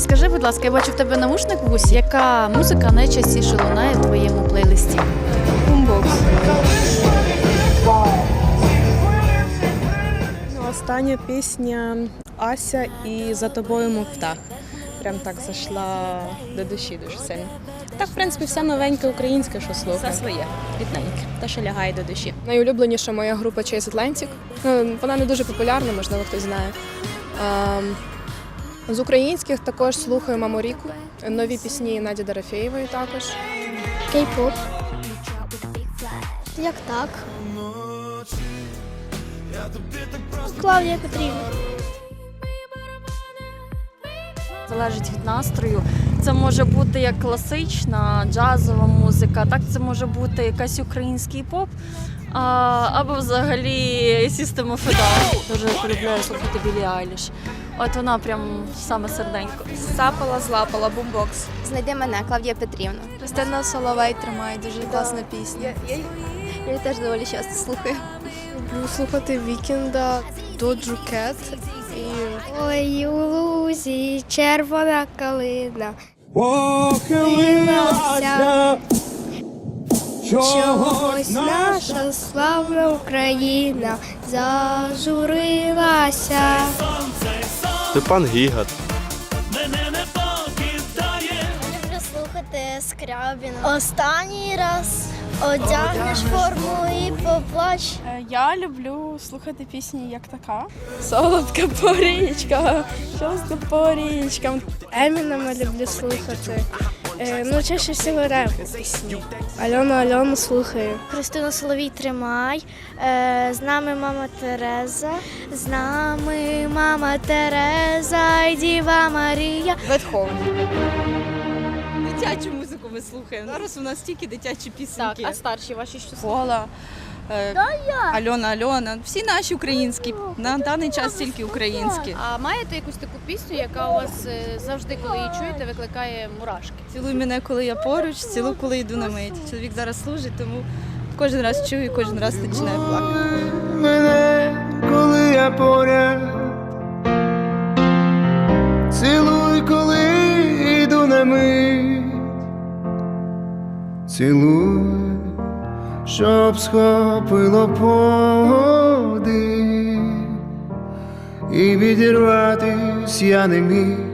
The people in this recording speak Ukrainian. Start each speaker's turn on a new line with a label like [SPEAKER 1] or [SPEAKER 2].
[SPEAKER 1] Скажи, будь ласка, я бачу в тебе навушник в вусі. Яка музика найчастіше лунає в твоєму плейлисті?
[SPEAKER 2] Бумбокс. Ну, Остання пісня Ася і за тобою мов птах. Прям так зайшла до душі дуже сильно. Так, в принципі, все новеньке українське, що слухаю.
[SPEAKER 3] Все своє, рідненьке, те, що лягає до душі.
[SPEAKER 4] Найулюбленіша моя група Chase Atlantic. Ну, вона не дуже популярна, можливо, хтось знає. Ем, з українських також слухаю Маморіку, нові пісні Наді Дорофєєвої також.
[SPEAKER 5] Кей-поп. Як так? Клавдія Петрівна.
[SPEAKER 3] Залежить від настрою. Це може бути як класична джазова музика, так це може бути якась український поп. А, або взагалі System of a Down. Дуже полюбляю слухати Білі Айліш. От вона прям саме серденько.
[SPEAKER 6] Сапала, злапала, бумбокс.
[SPEAKER 5] Знайди мене, Клавдія Петрівна.
[SPEAKER 6] Христина Соловей тримає дуже класна пісня.
[SPEAKER 5] Я, я, я теж доволі часто слухаю.
[SPEAKER 4] Люблю слухати Вікенда, Доджу Кет і
[SPEAKER 5] Ой, у лузі червона калина.
[SPEAKER 7] Похилилася
[SPEAKER 5] Чогось наша славна Україна зажурилася.
[SPEAKER 8] Степан Гігат.
[SPEAKER 5] Люблю слухати Скрябіна. Останній раз одягнеш форму і поплач.
[SPEAKER 6] Я люблю слухати пісні як така. Солодка порічка, шостка порічкам
[SPEAKER 4] Емінема люблю слухати. Е, ну, чаще всього реп пісні. Альону Альону слухаю.
[SPEAKER 5] Христину Соловій тримай. Е, з нами мама Тереза. З нами мама Тереза і Діва Марія.
[SPEAKER 6] Бетховен.
[SPEAKER 9] Дитячу музику ми слухаємо. Зараз у нас тільки дитячі пісеньки.
[SPEAKER 6] а старші ваші що
[SPEAKER 9] Кола, е, Альона Альона. Всі наші українські. На даний час тільки українські.
[SPEAKER 1] А маєте якусь таку пісню, яка у вас е, завжди, коли її чуєте, викликає мурашки?
[SPEAKER 9] Цілуй мене, коли я поруч, цілуй, коли йду на мить. Чоловік зараз служить, тому кожен раз чую, і кожен раз починаю плакати.
[SPEAKER 7] мене, коли я поряд. Цілуй, коли йду на мить. Цілуй, щоб схопило подих. І відірватись я не міг.